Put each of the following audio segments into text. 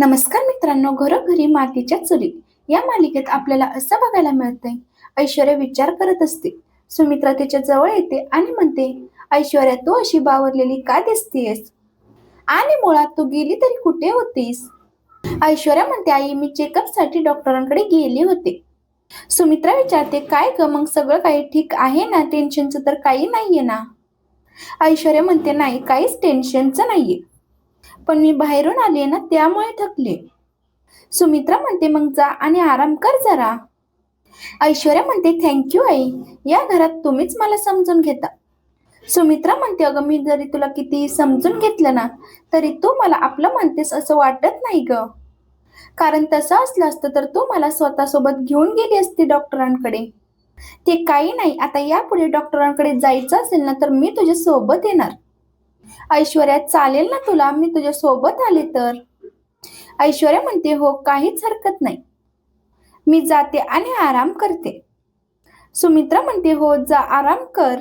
नमस्कार मित्रांनो घरोघरी मातीच्या चुली. या मालिकेत आपल्याला असं बघायला मिळतंय ऐश्वर्या विचार करत असते. सुमित्रा तिच्या जवळ येते आणि म्हणते ऐश्वर्या तू अशी बावरलेली का दिसतेस आणि मुळात तू गेली तरी कुठे होतीस? ऐश्वर्या म्हणते आई मी चेकअपसाठी डॉक्टरांकडे गेली होते. सुमित्रा विचारते काय ग मग सगळं काही ठीक आहे ना? टेन्शनचं तर काही नाहीये ना? ऐश्वर्या म्हणते नाही काहीच टेन्शनचं नाहीये. पण मी बाहेरून आले ना त्यामुळे थकले सुमित्रा म्हणते मग जा आणि आराम कर जरा. ऐश्वर्या म्हणते थँक्यू आई. या घरात तुम्हीच मला समजून घेता. सुमित्रा म्हणते अगं मी जरी तुला किती समजून घेतलं ना तरी तू मला आपलं म्हणतेस असं वाटत नाही ग. कारण तसं असलं असतं तर तू मला स्वतःसोबत घेऊन गेली असती डॉक्टरांकडे. ते काही नाही आता यापुढे डॉक्टरांकडे जायचं असेल ना तर मी तुझ्या सोबत येणार. ऐश्वर्या चालेल ना तुला? मी तुझ्या सोबत आले तर. ऐश्वर्या म्हणते हो काहीच हरकत नाही. मी जाते आणि आराम करते. सुमित्रा म्हणते हो जा आराम कर.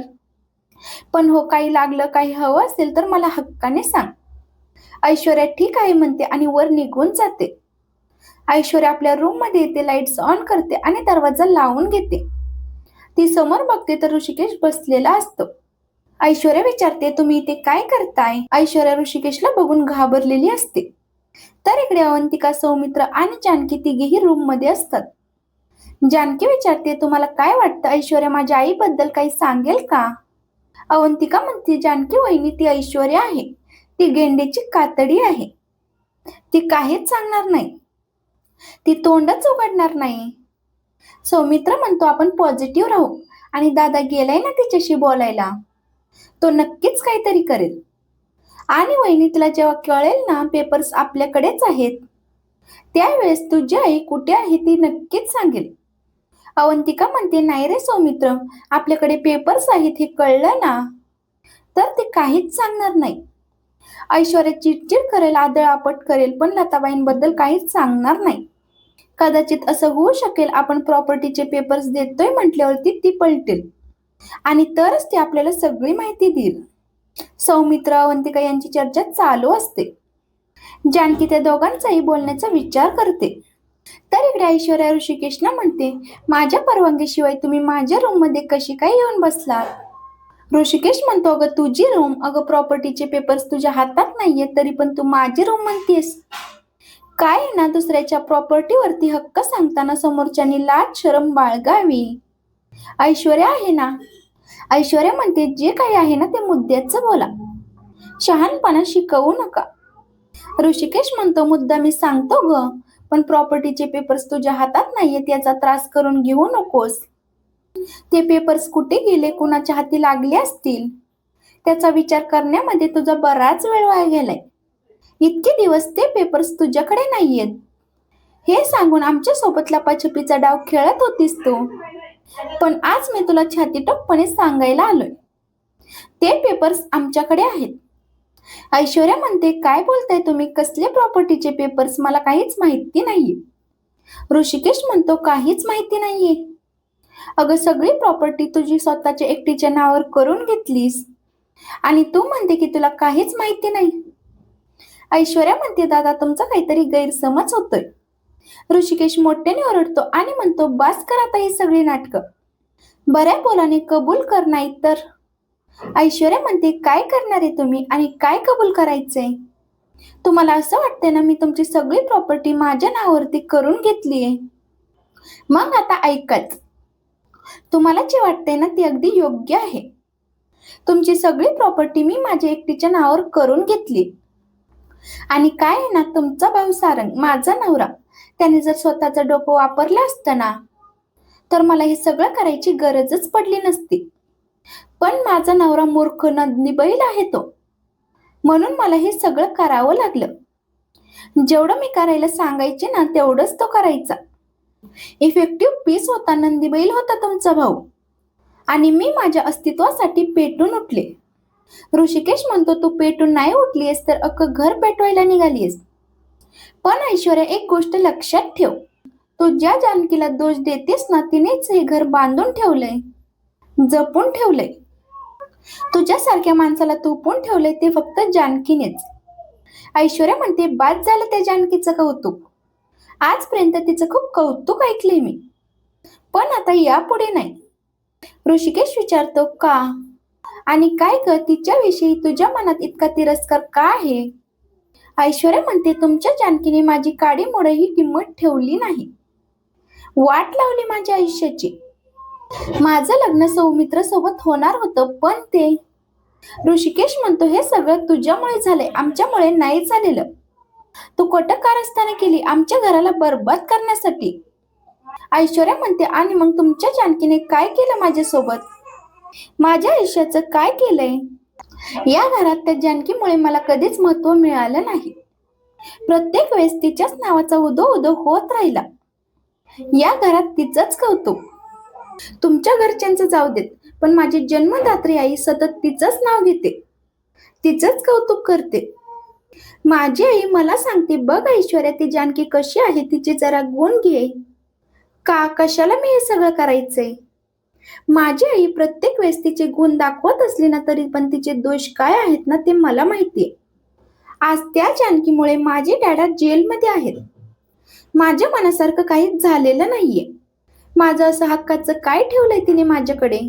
पण हो काही लागलं काही हवं असेल तर मला हक्काने सांग. ऐश्वर्या ठीक आहे म्हणते आणि वर निघून जाते. ऐश्वर्या आपल्या रूममध्ये येते लाईट्स ऑन करते आणि दरवाजा लावून घेते. ती समोर बघते तर ऋषिकेश बसलेला असतो. ऐश्वर्या विचारते तुम्ही इथे काय करताय? ऐश्वर्या ऋषिकेशला बघून घाबरलेली असते. तर इकडे अवंतिका सौमित्र आणि जानकी तिघेही रूममध्ये असतात. जानकी विचारते तुम्हाला काय वाटतं? ऐश्वर्या माझ्या आईबद्दल काही सांगेल का? अवंतिका म्हणते जानकी वहिनी ती ऐश्वर्या आहे. ती गेंडेची कातडी आहे. ती काहीच सांगणार नाही. ती तोंडच उघडणार नाही. सौमित्र म्हणतो आपण पॉझिटिव्ह राहू. आणि दादा गेलाय ना तिच्याशी बोलायला? तो नक्कीच काहीतरी करेल. आणि वहिनी तिला जेव्हा कळेल ना पेपर्स आपल्याकडेच आहेत त्यावेळेस तुझी आई कुठे आहे ती नक्कीच सांगेल. अवंतिका म्हणते नाही रे सौमित्र आपल्याकडे पेपर्स आहेत हे कळलं ना तर ते काहीच सांगणार नाही. ऐश्वर्या चिडचिड करेल आदळ आपट करेल पण लताबाईंबद्दल काहीच सांगणार नाही. कदाचित असं होऊ शकेल आपण प्रॉपर्टीचे पेपर्स देतोय म्हटल्यावरती ती पलटेल. आणि तरच ती आपल्याला सगळी माहिती देईल. सौमित्र अवंतिका यांची चर्चा चालू असते. जानकी त्या दोघांचाही बोलण्याचा विचार करते. तर इकडे ऐश्वर्या ऋषिकेशना म्हणते माझ्या परवानगीशिवाय तुम्ही माझ्या रूममध्ये कशी काय येऊन बसलात? ऋषिकेश म्हणतो अगं तुझी रूम अगं प्रॉपर्टीचे पेपर्स तुझ्या हातात नाहीये तरी पण तू माझी रूम म्हणतेस. काय ना दुसऱ्याच्या प्रॉपर्टीवरती हक्क सांगताना समोरच्यानी लाज शरम बाळगावी? ऐश्वर्या आहे ना? ऐश्वर्या म्हणते जे काही आहे ना ते मुद्द्याचं बोला. शहाणपणा शिकवू नका. ऋषिकेश म्हणतो मुद्दा मी सांगतो ग पण प्रॉपर्टीचे पेपर्स तुझ्या हातात नाहीयेत याचा त्रास करून घेऊ नकोस. ते पेपर्स कुठे गेले? कुणाच्या हाती लागले असतील? त्याचा विचार करण्यामध्ये तुझा बराच वेळ वाया गेलाय. इतके दिवस ते पेपर्स तुझ्याकडे नाहीयेत. हे सांगून आमच्यासोबत लपाछपीचा डाव खेळत होतीस तू. पण आज मी तुला छाती टप्पणे सांगायला आलोय. ते पेपर्स आमच्याकडे आहेत. ऐश्वर्या म्हणते काय बोलताय तुम्ही? कसले प्रॉपर्टीचे पेपर्स मला काहीच माहिती नाहीये. ऋषिकेश म्हणतो काहीच माहिती नाहीये. अगं सगळी प्रॉपर्टी तुझी स्वतःच्या एकटीच्या नावावर करून घेतलीस. आणि तू म्हणते की तुला काहीच माहिती नाही. ऐश्वर्या म्हणते दादा तुमचा काहीतरी गैरसमज होतोय. ऋषिकेश मोठ्याने ओरडतो आणि म्हणतो बास कर आता ही सगळी नाटकं. बऱ्या बोलाने कबूल कर नाही तर? ऐश्वर्या म्हणते काय करणार आहे तुम्ही आणि काय कबूल करायचंय? तुम्हाला असं वाटतंय ना मी तुमची सगळी प्रॉपर्टी माझ्या नावावरती करून घेतलीये मग आता ऐकाच. तुम्हाला जे वाटतंय ना ते अगदी योग्य आहे. तुमची सगळी प्रॉपर्टी मी माझ्या एकटीच्या नावावर करून घेतली. आणि काय आहे ना तुमचा भाऊ सारंग माझा नवरा. त्याने जर स्वतःचं डोकं वापरलं असतं ना तर मला हे सगळं करायची गरजच पडली नसती. पण माझा नवरा मूर्ख नंदी बैल आहे तो. म्हणून मला हे सगळं करावं लागलं. जेवढं मी करायला सांगायचे ना तेवढंच तो करायचा. इफेक्टिव्ह पीस होता नंदी बैल होता तुमचा भाऊ. आणि मी माझ्या अस्तित्वासाठी पेटून उठले. ऋषिकेश म्हणतो तू पेटून नाही उठलीस तर अख्खं घर पेटवायला निघालीस पण ऐश्वर्या एक गोष्ट लक्षात ठेव. तू ज्या जानकीला दोष देतेस ना तिनेच हे घर बांधून ठेवलंय. जपून ठेवलंय. तुझ्यासारख्या माणसाला तुपून ठेवलंय ते फक्त जानकीनेच. ऐश्वर्या म्हणते बाद झालं त्या जानकीचं कौतुक. आजपर्यंत तिचं खूप कौतुक ऐकले मी. पण आता यापुढे नाही. ऋषिकेश विचारतो का? आणि काय ग तिच्याविषयी तुझ्या मनात इतका तिरस्कार का आहे? ऐश्वर्या म्हणते तुमच्या जानकीने माझी काडी ही किंमत ठेवली नाही. वाट लावली माझ्या आयुष्याची. माझं लग्न सौमित्र सोबत होणार होतं पण ते ऋषिकेश म्हणतो हे सगळं तुझ्यामुळे झालंय आमच्यामुळे नाही झालेलं. तू कटक कारस्थाने केली आमच्या घराला बरबाद करण्यासाठी. ऐश्वर्या म्हणते आणि मग तुमच्या जानकीने काय केलं माझ्यासोबत? माझ्या आयुष्याचं काय केलंय? या घरात त्या जानकीमुळे मला कधीच महत्त्व मिळालं नाही. प्रत्येक वेळेस तिच्याच नावाचा उदो उदो होत राहिला. या घरात तिचंच कौतुक. तुमच्या घरच्यांचं जाऊ देत पण माझी जन्मदात्री आई सतत तिचंच नाव घेते. तिचंच कौतुक करते. माझी आई मला सांगते बघ ऐश्वर्या ती जानकी कशी आहे तिची जरा गुण घे. का कशाला मी हे सगळं करायचंय? माझी आई प्रत्येक वेळेस तिचे गुण दाखवत असली ना तरी पण तिचे दोष काय आहेत ना ते मला माहितीये आज त्या जानकीमुळे माझे डॅडा जेलमध्ये आहेत. माझ्या मनासारखं काहीच झालेलं नाहीये. माझं असं हक्काचं काय ठेवलंय तिने माझ्याकडे?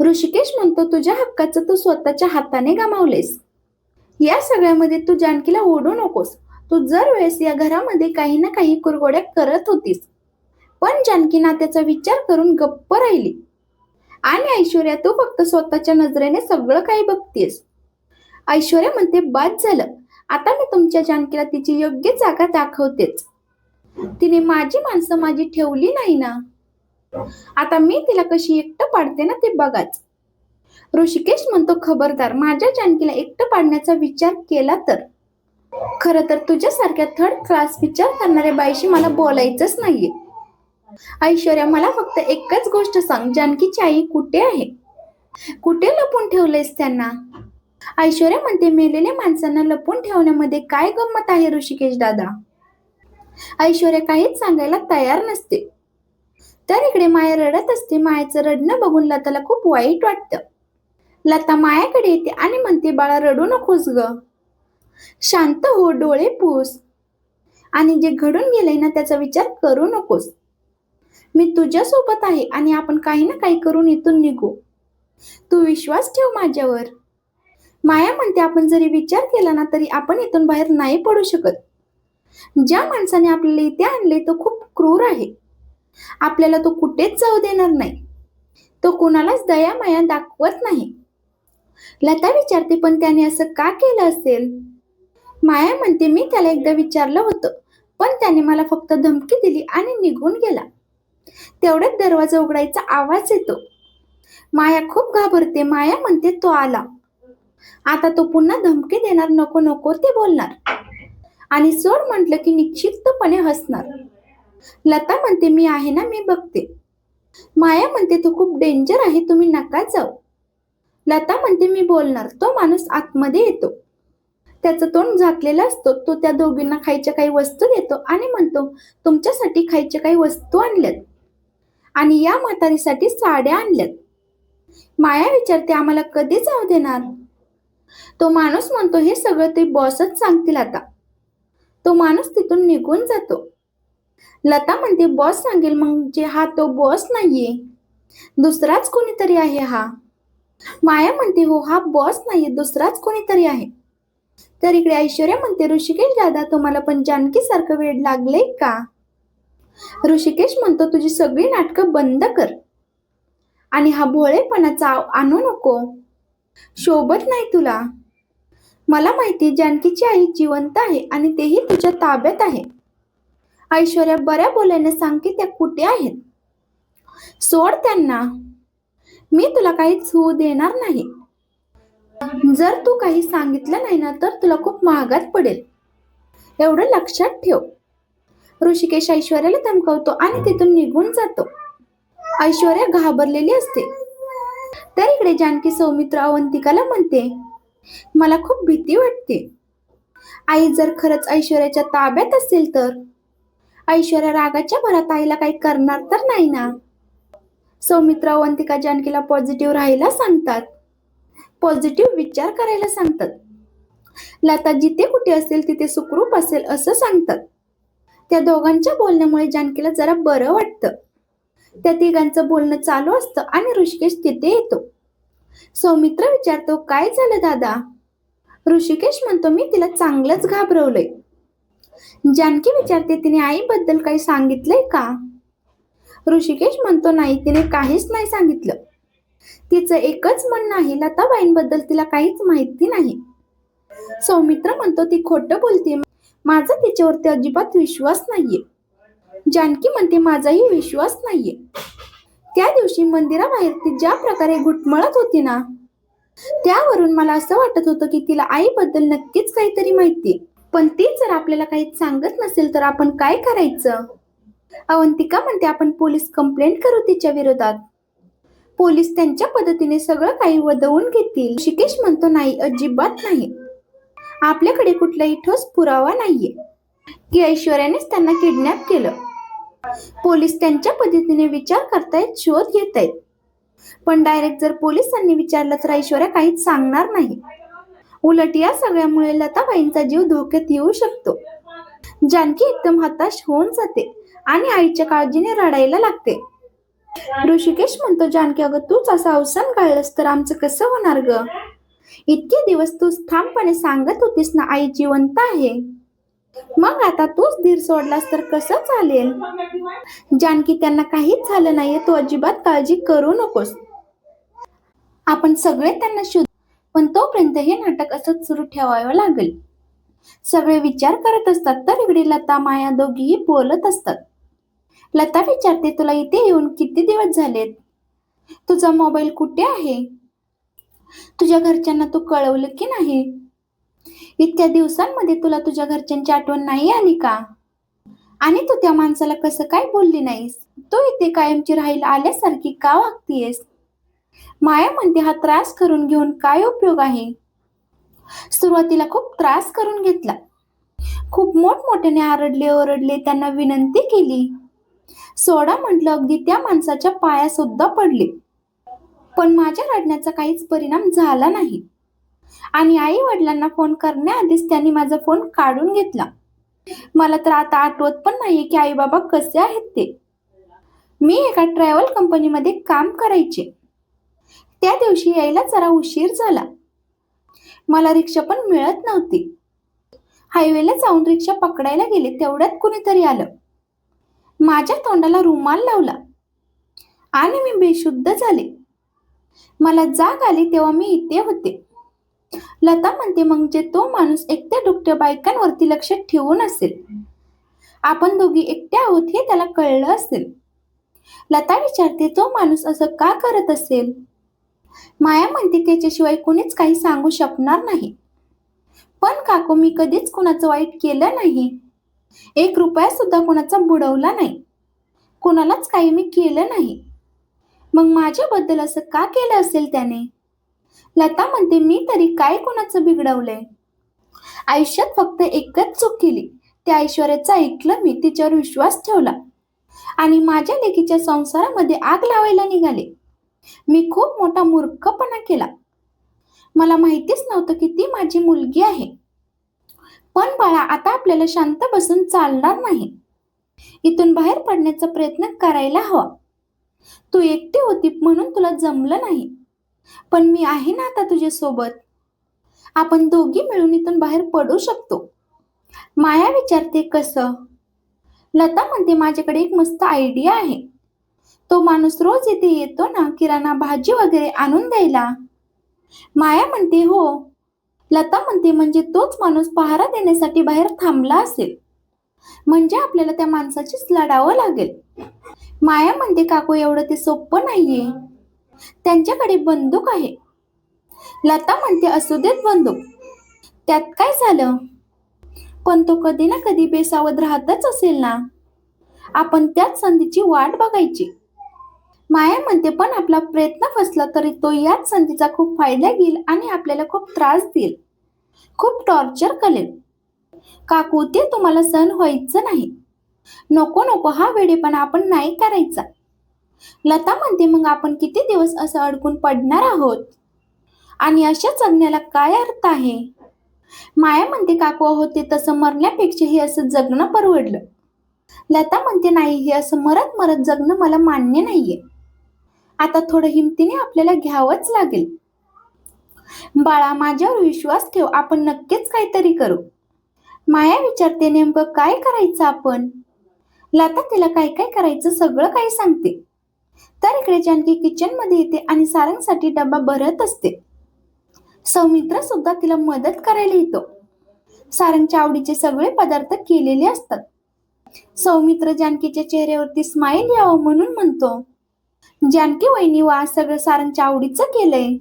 ऋषिकेश म्हणतो तुझ्या हक्काचं तू स्वतःच्या हाताने गमावलेस. या सगळ्यामध्ये तू जानकीला ओढू नकोस. तू जर वेळेस या घरामध्ये काही ना काही कुरगोड्या करत होतीस पण जानकी त्याचा विचार करून गप्प राहिली. आणि ऐश्वर्या तू फक्त स्वतःच्या नजरेने सगळं काही बघतेस ऐश्वर्या म्हणते बाद झालं. आता मी तुमच्या जानकीला तिची योग्य जागा दाखवतेच. तिने माझी माणसं माझी ठेवली नाही ना? आता मी तिला कशी एकटं पाडते ना ते बघाच. ऋषिकेश म्हणतो खबरदार माझ्या जानकीला एकटं पाडण्याचा विचार केला तर. खर तर तुझ्यासारख्या थर्ड क्लास विचार करणाऱ्या बाईशी मला बोलायचंच नाहीये. ऐश्वर्या मला फक्त एकच गोष्ट सांग. जानकीची आई कुठे आहे? कुठे लपून ठेवलेस त्यांना? ऐश्वर्या म्हणते मेलेल्या माणसांना लपून ठेवण्यामध्ये काय गंमत आहे ऋषिकेश दादा? ऐश्वर्या काहीच सांगायला तयार नसते. तर इकडे माया रडत असते. मायाचं रडणं बघून लताला खूप वाईट वाटतं. लता मायाकडे येते आणि म्हणते बाळा रडू नकोस ग. शांत हो डोळे पूस. आणि जे घडून गेलंय ना त्याचा विचार करू नकोस. मी तुझ्यासोबत आहे आणि आपण काही ना काही करून इथून निघू. तू विश्वास ठेव माझ्यावर. माया म्हणते आपण जरी विचार केला ना तरी आपण इथून बाहेर नाही पडू शकत. ज्या माणसाने आपल्याला इथे आणले तो खूप क्रूर आहे. आपल्याला तो कुठेच जाऊ देणार नाही. तो कुणालाच दया माया दाखवत नाही. लता विचारते पण त्याने असं का केलं असेल? माया म्हणते मी त्याला एकदा विचारलं होतं पण त्याने मला फक्त धमकी दिली आणि निघून गेला. तेवढ्यात दरवाजा उघडायचा आवाज येतो. माया खूप घाबरते माया म्हणते तो आला. आता तो पुन्हा धमकी देणार नको नको ते बोलणार. आणि सोड म्हटलं की निश्चितपणे हसणार. लता म्हणते मी आहे ना मी बघते. माया म्हणते तो खूप डेंजर आहे तुम्ही नका जाऊ. लता म्हणते मी बोलणार. तो माणूस आतमध्ये येतो. त्याचं तोंड झाकलेलं असतो. तो त्या दोघींना खायच्या काही वस्तू देतो आणि म्हणतो तुमच्यासाठी खायच्या काही वस्तू आणल्यात. आणि या म्हातारीसाठी साड्या आणल्यात. माया विचारते आम्हाला कधी जाऊ देणार? तो माणूस म्हणतो हे सगळं ते बॉसच सांगतील आता. तो माणूस तिथून निघून जातो. लता म्हणते बॉस सांगेल म्हणजे हा तो बॉस नाहीये. दुसराच कोणीतरी आहे हा. माया म्हणते हो हा बॉस नाहीये दुसराच कोणीतरी आहे. तर इकडे ऐश्वर्या म्हणते ऋषिकेश दादा तुम्हाला पण जानकी सारखं वेळ लागले का? ऋषिकेश म्हणतो तुझी सगळी नाटकं बंद कर. आणि हा भोळेपणाचा आणू नको. शोभत नाही तुला. मला माहिती जानकीची आई जिवंत आहे आणि तेही तुझ्या ताब्यात आहे. ऐश्वर्या बऱ्या बोलायने सांग की त्या कुठे आहेत? सोड त्यांना. मी तुला काहीच होऊ देणार नाही. जर तू काही सांगितलं नाही ना तर तुला खूप महागात पडेल. एवढं लक्षात ठेव. ऋषिकेश ऐश्वर्याला धमकावतो आणि तिथून निघून जातो. ऐश्वर्या घाबरलेली असते. तर इकडे जानकी सौमित्र अवंतिकाला म्हणते मला खूप भीती वाटते. आई जर खरंच ऐश्वर्याच्या ताब्यात असेल तर? ऐश्वर्या रागाच्या भरात आईला काही करणार तर नाही ना? सौमित्र अवंतिका जानकीला पॉझिटिव्ह राहायला सांगतात. पॉझिटिव्ह विचार करायला सांगतात. लता जिथे कुठे असेल तिथे सुखरूप असेल असं सांगतात. त्या दोघांच्या बोलण्यामुळे जानकीला जरा बरं वाटतं. त्या तिघांचं बोलणं चालू असतं आणि ऋषिकेश तिथे येतो. सौमित्र विचारतो काय झालं दादा? ऋषिकेश म्हणतो मी तिला चांगलंच घाबरवलंय. जानकी विचारते तिने आईबद्दल काही सांगितलंय का? ऋषिकेश म्हणतो नाही तिने काहीच नाही सांगितलं. तिचं एकच म्हणणं आहे लताबाईंबद्दल तिला काहीच माहिती नाही. सौमित्र म्हणतो ती खोटं बोलते माझा तिच्यावरती अजिबात विश्वास नाहीये. जानकी म्हणते माझाही विश्वास नाहीये. त्या दिवशी मंदिराबाहेर ती ज्या प्रकारे घुटमळत होती ना त्यावरून मला असं वाटत होतं की तिला आईबद्दल नक्कीच काहीतरी माहिती पण ती जर आपल्याला काही सांगत नसेल तर आपण काय करायचं? अवंतिका म्हणते आपण पोलीस कंप्लेंट करू तिच्या विरोधात. पोलीस त्यांच्या पद्धतीने सगळं काही वदवून घेतील. शिकेश म्हणतो नाही अजिबात नाही. आपल्याकडे कुठलाही ठोस पुरावा नाहीये. की ऐश्वर्यानेच त्यांना किडनॅप केलं. पोलीस त्यांच्या पद्धतीने विचार करतायत शोध घेत आहेत पण डायरेक्ट जर पोलिसांनी विचारलं तर ऐश्वर्या काहीच सांगणार नाही. उलट या सगळ्यामुळे लताबाईंचा जीव धोक्यात येऊ शकतो. जानकी एकदम हताश होऊन जाते आणि आईच्या काळजीने रडायला लागते. ऋषिकेश म्हणतो जानकी अगं तूच असं अवसान काढलंस तर आमचं कसं होणार ग? इतके दिवस तू ठामपणे सांगत होतीस ना आई जिवंत आहे. मग आता तूच धीर सोडलास तर कसं चालेल? जानकी त्यांना काहीच झालं नाहीये तू अजिबात काळजी करू नकोस. आपण सगळे त्यांना शोध पण तोपर्यंत हे नाटक असंच सुरू ठेवावं लागेल. सगळे विचार करत असतात तर इकडे लता माया दोघीही बोलत असतात. लता विचारते तुला इथे येऊन किती दिवस झालेत? तुझा मोबाईल कुठे आहे? तुझ्या घरच्यांना तू कळवलं की नाही? इतक्या दिवसांमध्ये तुला तुझ्या घरच्यांची आठवण नाही आली का? आणि तू त्या माणसाला कसं काय बोलली नाहीस? तू इथे कायमची राहायला आल्यासारखी का वागतीयस? माया म्हणते हा त्रास करून घेऊन काय उपयोग आहे? सुरुवातीला खूप त्रास करून घेतला. खूप मोठमोठ्याने आरडले ओरडले त्यांना विनंती केली. सोडा म्हटलं अगदी त्या माणसाच्या पाया सुद्धा पडले. पण माझ्या रडण्याचा काहीच परिणाम झाला नाही. आणि आई वडिलांना फोन करण्याआधीच त्यांनी माझा फोन काढून घेतला. मला तर आता आठवत पण नाही की आई बाबा कसे आहेत ते. मी एका ट्रॅव्हल कंपनीमध्ये काम करायचे. त्या दिवशी यायला जरा उशीर झाला. मला रिक्षा पण मिळत नव्हती. हायवेला जाऊन रिक्षा पकडायला गेले तेवढ्यात कुणीतरी आलं. माझ्या तोंडाला रुमाल लावला. आणि मी बेशुद्ध झाले. मला जाग आली तेव्हा मी इथे होते. लता म्हणते म्हणजे तो माणूस एकट्या दुकट्या बायकांवरती लक्ष ठेवून असेल आपण दोघी एकट्या आहोत हे त्याला कळलं असेल. लता विचारते तो माणूस असं का करत असेल? माया म्हणते त्याच्याशिवाय कोणीच काही सांगू शकणार नाही. पण काकू मी कधीच कोणाचं वाईट केलं नाही. एक रुपया सुद्धा कोणाचा बुडवला नाही. कोणालाच काही मी केलं नाही. मग माझ्याबद्दल असं का केलं असेल त्याने? लता म्हणते मी तरी काय कोणाचं बिघडवलंय? आयुष्यात फक्त एकच चूक केली. त्या ऐश्वर्याचं ऐकलं मी तिच्यावर विश्वास ठेवला. आणि माझ्या लेकीच्या संसारामध्ये आग लावायला निघाले. मी खूप मोठा मूर्खपणा केला. मला माहितीच नव्हतं की ती माझी मुलगी आहे. पण बाळा आता आपल्याला शांत बसून चालणार नाही. इथून बाहेर पडण्याचा प्रयत्न करायला हवा. तू एकटी होती म्हणून तुला जमलं नाही. पण मी आहे ना आता तुझ्यासोबत. आपण दोघी मिळून इथून बाहेर पडू शकतो. माया विचारते कसं? लता म्हणते माझ्याकडे एक मस्त आयडिया आहे. तो माणूस रोज इथे येतो ना किराणा भाजी वगैरे आणून द्यायला. माया म्हणते हो. लता म्हणते म्हणजे तोच माणूस पहारा देण्यासाठी बाहेर थांबला असेल. म्हणजे आपल्याला त्या माणसाचीच लढावं लागेल. माया म्हणते काकू एवढं ते सोपं नाहीये. त्यांच्याकडे बंदूक आहे. लता म्हणते असू देत बंदूक. त्यात काय झालं? पण तो कधी ना कधी बेसावध राहतच असेल ना. आपण त्याच संधीची वाट बघायची. माया म्हणते पण आपला प्रयत्न फसला तरी तो याच संधीचा खूप फायदा घेईल आणि आपल्याला खूप त्रास देईल. खूप टॉर्चर करेल. काकू ते तुम्हाला सहन व्हायचं नाही. नको नको हा वेडेपणा आपण नाही करायचा. लता म्हणते मग आपण किती दिवस असं अडकून पडणार आहोत? आणि अशा जगण्याला काय अर्थ आहे? माया म्हणते काकू होते तसं मरण्यापेक्षा हे असं जगणं परवडलं. लता म्हणते नाही हे असं मरत मरत जगणं मला मान्य नाहीये. आता थोडं हिमतीने आपल्याला घ्यावंच लागेल. बाळा माझ्यावर विश्वास ठेव आपण नक्कीच काहीतरी करू. माया विचारते नेमकं काय करायचं आपण? लता तिला काय काय करायचं सगळं काही सांगते. तर इकडे जानकी किचनमध्ये येते आणि सारंगसाठी डबा भरत असते. सौमित्र सुद्धा तिला मदत करायला येतो. सारंगच्या आवडीचे सगळे पदार्थ केलेले असतात. सौमित्र जानकीच्या चेहऱ्यावरती स्माइल यावं म्हणून म्हणतो जानकी वहिनी वा सगळं सारंगच्या आवडीचं केलंय.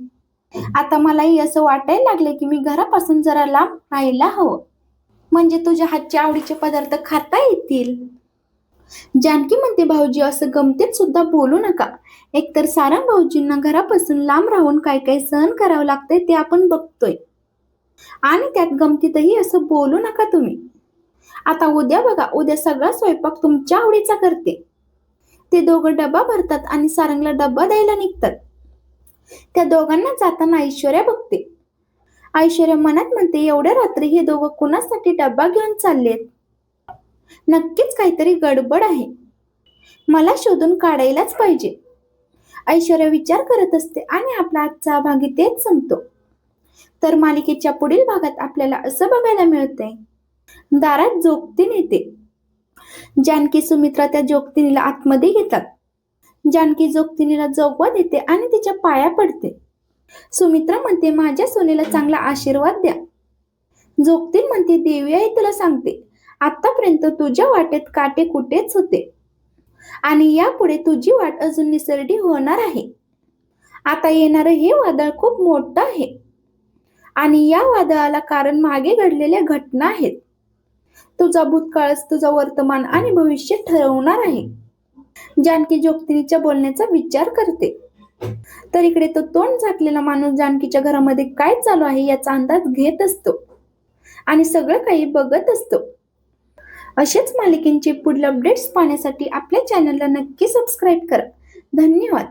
आता मलाही असं वाटायला लागलं की मी घरापासून जरा लांब राहायला हवं. म्हणजे तुझ्या हातच्या आवडीचे पदार्थ खाता येतील. जानकी म्हणते भाऊजी असं गमतीत सुद्धा बोलू नका. एकतर सारंग भाऊजींना घरापासून लांब राहून काय काय सहन करावं लागतंय ते आपण बघतोय. आणि त्यात गमतीतही असं बोलू नका तुम्ही. आता उद्या बघा उद्या सगळा स्वयंपाक तुमच्या आवडीचा करते. ते दोघं डबा भरतात आणि सारंगला डबा द्यायला निघतात. त्या दोघांना जाताना ऐश्वर्या बघते. ऐश्वर्या मनात म्हणते एवढ्या रात्री हे दोघं कुणासाठी डबा घेऊन चाललेत? नक्कीच काहीतरी गडबड आहे. मला शोधून काढायलाच पाहिजे. ऐश्वर्या विचार करत असते आणि आपला आजचा भाग इथेच संपतो. तर मालिकेच्या पुढील भागात आपल्याला असं बघायला मिळतंय. दारात जोगतीन येते. जानकी सुमित्रा त्या जोगतिनीला आतमध्ये घेतात. जानकी जोगतिनीला जोगवा देते आणि तिच्या पाया पडते. सुमित्रा म्हणते माझ्या सोनेला चांगला आशीर्वाद द्या. जोगतीन म्हणते देवी आई तुला सांगते आतापर्यंत तुझ्या वाटेत काटे कुठेच होते. आणि यापुढे तुझी वाट अजून निसरडी होणार आहे. आता येणारं हे वादळ खूप मोठं आहे. आणि या वादळाला कारण मागे घडलेल्या घटना आहेत. तुझा भूतकाळच तुझा वर्तमान आणि भविष्य ठरवणार आहे. जानकी जोगतिनीच्या बोलण्याचा विचार करते. तर इकडे तो तोंड झाकलेला माणूस जानकीच्या घरामध्ये काय चालू आहे याचा अंदाज घेत असतो. आणि सगळं काही बघत असतो. अशाच मालिकेंचे पुढील अपडेट्स पाहण्यासाठी आपल्या चॅनलला नक्की सबस्क्राईब करा. धन्यवाद.